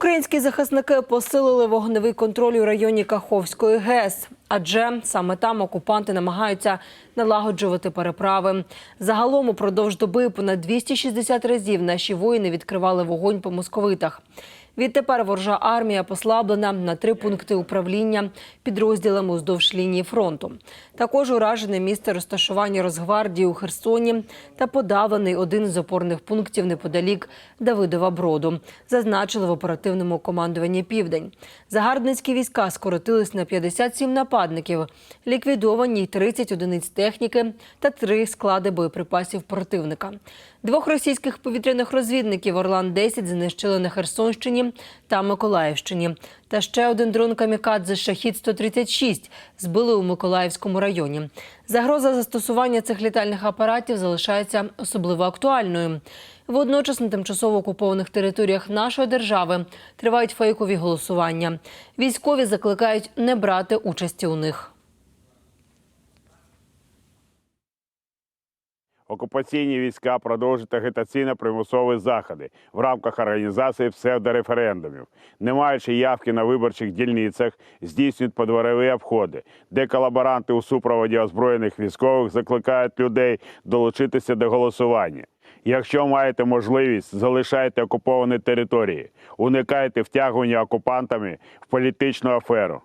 Українські захисники посилили вогневий контроль у районі Каховської ГЕС, адже саме там окупанти намагаються налагоджувати переправи. Загалом упродовж доби понад 260 разів наші воїни відкривали вогонь по московитах. Відтепер ворожа армія послаблена на три пункти управління підрозділами уздовж лінії фронту. Також уражене місце розташування Росгвардії у Херсоні та подавлений один з опорних пунктів неподалік Давидова Броду, зазначили в оперативному командуванні Південь. Загарбницькі війська скоротились на 57 нападників, ліквідовані й 30 одиниць техніки та три склади боєприпасів противника. Двох російських повітряних розвідників Орлан-10 знищили на Херсонщині та Миколаївщині. Та ще один дрон камікадзе Шахід-136 збили у Миколаївському районі. Загроза застосування цих літальних апаратів залишається особливо актуальною. Водночас на тимчасово окупованих територіях нашої держави тривають фейкові голосування. Військові закликають не брати участі у них. Окупаційні війська продовжують агітаційно-примусові заходи в рамках організації псевдореферендумів. Не маючи явки на виборчих дільницях, здійснюють подворові обходи, де колаборанти у супроводі озброєних військових закликають людей долучитися до голосування. Якщо маєте можливість, залишайте окуповані території, уникайте втягування окупантами в політичну аферу.